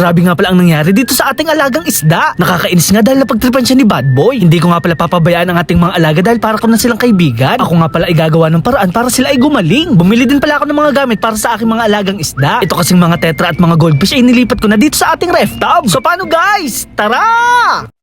Grabe nga pala ang nangyari dito sa ating alagang isda. Nakakainis nga dahil napagtripan siya ni Bad Boy. Hindi ko nga pala papabayaan ang ating mga alaga dahil para ko na silang kaibigan. Ako nga pala ay gagawa ng paraan para sila ay gumaling. Bumili din pala ako ng mga gamit para sa aking mga alagang isda. Ito kasing mga tetra at mga goldfish ay nilipat ko na dito sa ating ref tub. So paano guys? Tara!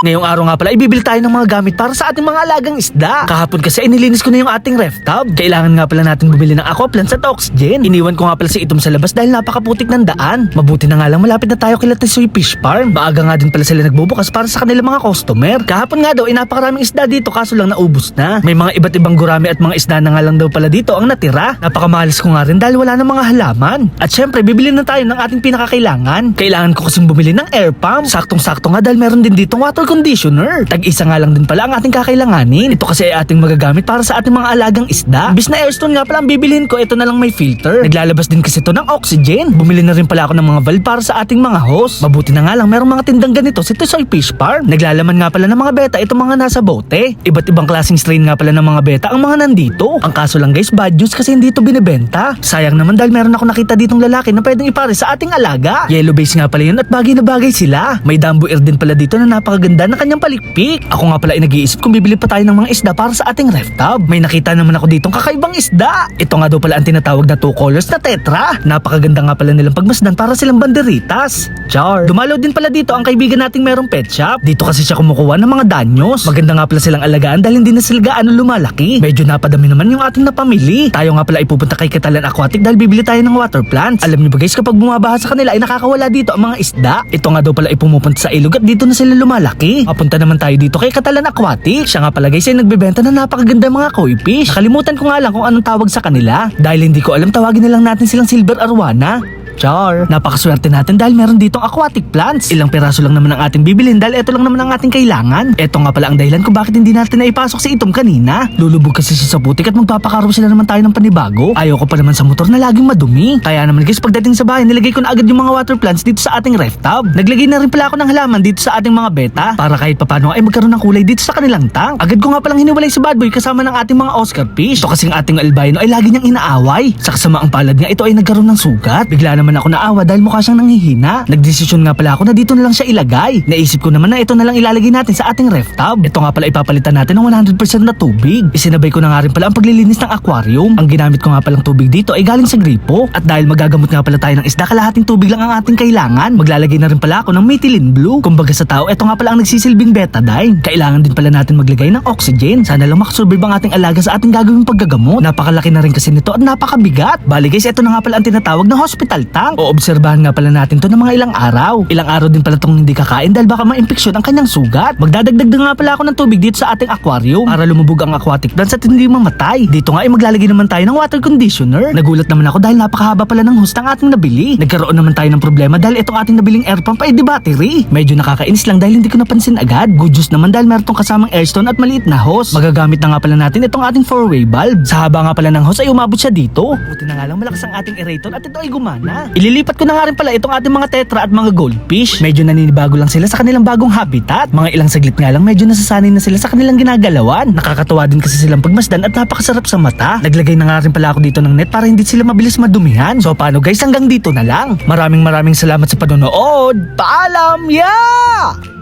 Ngayong araw nga pala, ibibili tayo ng mga gamit para sa ating mga alagang isda. Kahapon kasi, inilinis ko na yung ating ref tub. Kailangan nga pala natin bumili ng aqua plants at oxygen. Iniwan ko nga pala si Itom sa labas dahil napakaputik ng daan. Mabuti na nga lang malapit na tayo kila Tisoy Fish Farm. Maaga nga din pala sila nagbubukas para sa kanilang mga customer. Kahapon nga daw, ay napakaraming isda dito kaso lang naubos na. May mga iba't ibang gurami at mga isda na nga lang daw pala dito ang natira. Napakamahalis ko nga rin dahil wala na mga halaman. At syempre, bibili na tayo ng ating pinakakailangan. Kailangan ko kasing bumili ng air pump. Saktong-sakto nga dahil meron din ditong water conditioner. Tag-isa nga lang din pala ang ating kakailanganin. Ito kasi ay ating magagamit para sa ating mga alagang isda. Bis na airstone nga pala ang bibilhin ko, ito na lang may filter. Naglalabas din kasi ito ng oxygen. Bumili na rin pala ako ng mga valve para sa ating mga hose. Mabuti na nga lang merong mga tindang ganito si Tisoy Fish Farm. Naglalaman nga pala ng mga beta itong mga nasa bote. Iba't ibang klaseng strain nga pala ng mga beta ang mga nandito. Ang kaso lang guys, bad news kasi hindi ito binibenta. Sayang naman dahil meron ako nakita ditong lalaki na pwedeng ipare sa ating alaga. Yellow base nga pala yun at bagay na bagay sila. May dambu ear din pala dito na napakaganda ng kanyang palikpik. Ako nga pala ay nag-iisip kung bibili pa tayo ng mga isda para sa ating ref tub. May nakita naman ako ditong kakaibang isda. Ito nga daw pala ang tinatawag na two colors na tetra. Napakaganda nga pala nilang pagmasdan para silang banderitas. Char. Dumalaw din pala dito ang kaibigan nating merong pet shop. Dito kasi siya kumukuha ng mga danyos. Maganda nga pala silang alagaan dahil hindi na sila gaano lumalaki. Medyo napadami naman yung ating napamili. Tayo nga pala ay pupunta kay Katalan Aquatic dahil bibili tayo ng water plants. Alam niyo ba guys kapag bumabaha sa kanila ay nakakawala dito ang mga isda. Ito nga daw pala ay sa ilog at dito na sila lumalaki. Papunta naman tayo dito kay Katalan Aquatic. Siya nga pala guys ay nagbebenta ng napakaganda mga koi fish. Nakalimutan ko nga lang kung anong tawag sa kanila. Dahil hindi ko alam tawagin na lang natin silang silver arwana. Char. Napakaswerte natin dahil meron ditong aquatic plants. Ilang piraso lang naman ang ating bibilin dahil ito lang naman ang ating kailangan. Ito nga pala ang dahilan kung bakit hindi natin naipasok si Itom kanina. Lulubog kasi siya sa putik at magpapakaroon sila naman tayo ng panibago. Ayaw ko pa naman sa motor na laging madumi. Kaya naman guys pagdating sa bahay nilagay ko na agad yung mga water plants dito sa ating ref tub. Naglagay na rin pala ako ng halaman dito sa ating mga beta para kahit papano ay magkaroon ng kulay dito sa kanilang tank. Agad ko nga palang hiniwalay si Bad Boy kasama ng ating mga Oscar fish. Ito kasing ating albino ay lagi niyang inaaway. Sa kasamaang palad nga ito ay nagkaroon ng sugat. Bigla naman ako naawa dahil mukha siyang nanghihina. Nagdesisyon nga pala ako na dito na lang siya ilagay. Naisip ko naman na ito na lang ilalagay natin sa ating ref tub. Ito nga pala ipapalitan natin ng 100% na tubig. Isinabay ko na nga rin pala ang paglilinis ng aquarium. Ang ginamit ko nga palang tubig dito ay galing sa gripo. At dahil magagamot nga pala tayo ng isda, kalahating tubig lang ang ating kailangan. Maglalagay na rin pala ako ng methylene blue. Kumbaga sa tao, ito nga pala ang nagsisilbing betadine. Kailangan din pala natin maglagay ng oxygen. Sana lang makasurvive ang ating alaga sa ating gagawing paggagamot. Napakalaki na rin kasi nito at napakabigat. Bali guys, ito na nga pala ang tinatawag na hospital tank. O obserbahan nga pala natin to ng mga ilang araw. Ilang araw din pala tong hindi kakain dahil baka ma-infeksyon ang kanyang sugat. Magdadagdag nga pala ako ng tubig dito sa ating aquarium para lumubog ang aquatic plants at hindi mamatay. Dito nga ay maglalagay naman tayo ng water conditioner. Nagulat naman ako dahil napakahaba pala ng hose ng ating nabili. Nagkaroon naman tayo ng problema dahil itong ating nabiling air pump ay di battery. Medyo nakakainis lang dahil hindi ko napansin agad. Good juice naman dahil meron tong kasamang airstone at maliit na hose. Magagamit na nga pala natin itong ating four-way valve. Sa haba nga pala ng hose ay umabot siya dito. Buti na nga lang malakas ang ating aerator at ito ay gumana. Ililipat ko na nga rin pala itong ating mga tetra at mga goldfish. Medyo naninibago lang sila sa kanilang bagong habitat. Mga ilang saglit nga lang medyo nasasanay na sila sa kanilang ginagalawan. Nakakatawa din kasi silang pagmasdan at napakasarap sa mata. Naglagay na nga rin pala ako dito ng net para hindi sila mabilis madumihan. So paano guys hanggang dito na lang. Maraming maraming salamat sa panonood. Paalam! Yeah!